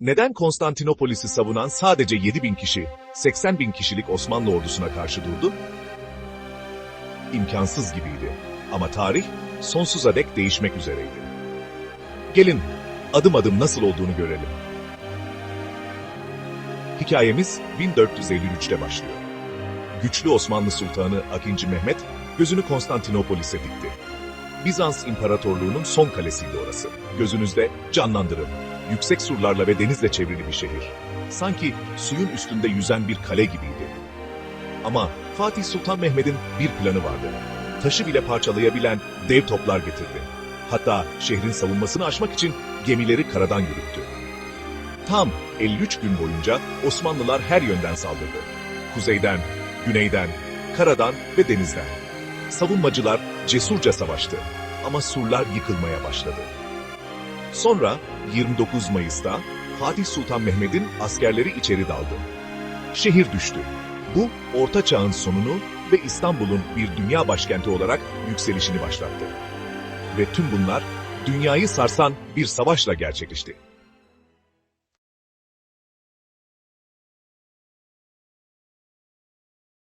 Neden Konstantinopolis'i savunan sadece 7 bin kişi, 80 bin kişilik Osmanlı ordusuna karşı durdu? İmkansız gibiydi. Ama tarih sonsuza dek değişmek üzereydi. Gelin adım adım nasıl olduğunu görelim. Hikayemiz 1453'te başlıyor. Güçlü Osmanlı Sultanı II. Mehmet gözünü Konstantinopolis'e dikti. Bizans İmparatorluğu'nun son kalesiydi orası. Gözünüzde canlandırın. Yüksek surlarla ve denizle çevrili bir şehir. Sanki suyun üstünde yüzen bir kale gibiydi. Ama Fatih Sultan Mehmet'in bir planı vardı. Taşı bile parçalayabilen dev toplar getirdi. Hatta şehrin savunmasını aşmak için gemileri karadan yürüttü. Tam 53 gün boyunca Osmanlılar her yönden saldırdı. Kuzeyden, güneyden, karadan ve denizden. Savunmacılar cesurca savaştı ama surlar yıkılmaya başladı. Sonra 29 Mayıs'ta Fatih Sultan Mehmet'in askerleri içeri daldı. Şehir düştü. Bu Orta Çağ'ın sonunu ve İstanbul'un bir dünya başkenti olarak yükselişini başlattı. Ve tüm bunlar dünyayı sarsan bir savaşla gerçekleşti.